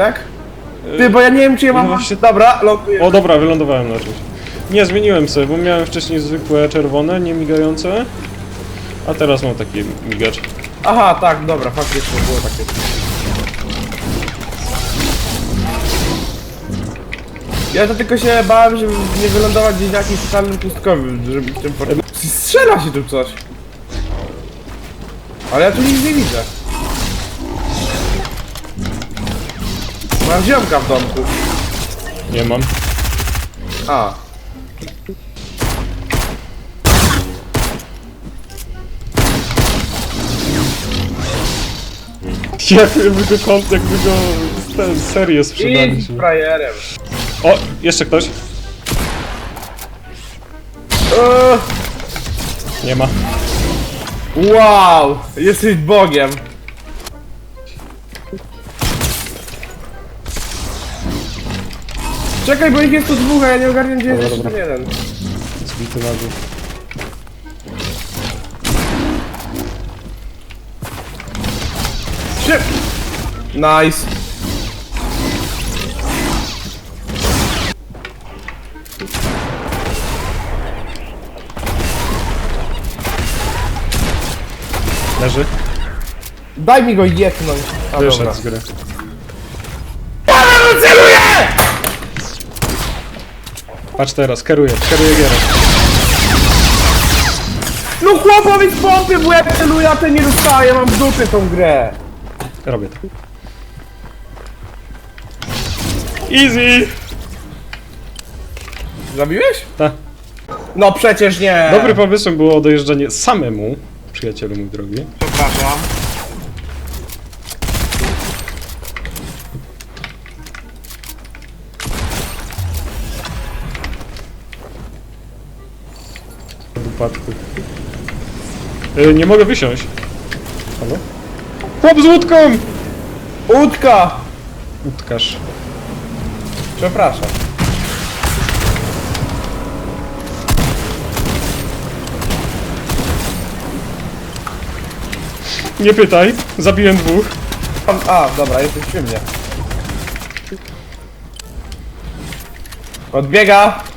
Tak? Ty, bo ja nie wiem czy ja mam... no właśnie- Dobra, ląduję. O dobra, wylądowałem na czymś. Nie, zmieniłem sobie, bo miałem wcześniej zwykłe czerwone, nie migające. A teraz mam taki migacz. Aha, tak, dobra, faktycznie było takie. Ja to tylko się bałem, żeby nie wylądować gdzieś na jakimś totalnym pustkowym, żeby w tym. Strzela się tu coś. Ale ja tu nic nie widzę. Mam ziomka w domku. Nie mam. A. Jakby go kąt, jakby go ten, serię I sprzedaliśmy. z frajerem. O, jeszcze ktoś? Eee, Nie ma. wow, jesteś bogiem. Czekaj, bo ich jest tu dwóch, a ja nie ogarniam gdzie jest Dobra, jeszcze dobra. jeden. Zbity na dół. Szyb! Nice. Leży. Daj mi go jepnąć. A dobra. Wyszedł z gry. Patrz teraz, kieruję, kieruję gierę. No chłopowi z pompy w łeb celuje, a ten nie dostaje, mam w dupie tą grę. Robię to. Easy! Zabiłeś? Ta. No przecież nie. Dobry pomysłem było dojeżdżanie samemu, przyjacielu mój drogi. Przepraszam. Od upadku. Y, nie mogę wysiąść. Halo? Chłop z łódką! Łódka! Łódkarz. Przepraszam. Nie pytaj, zabiłem dwóch. A, dobra, jesteś przy mnie. Odbiega!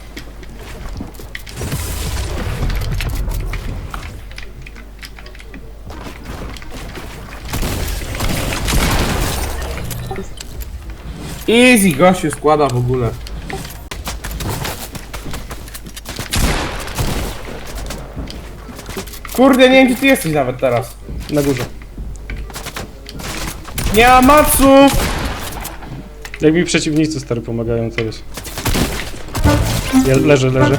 Easy, gościu składa w ogóle. Kurde, nie wiem gdzie ty jesteś nawet teraz. Na górze. Nie ma maców! Jak mi przeciwnicy stary pomagają, to jest. Je, leży, leży.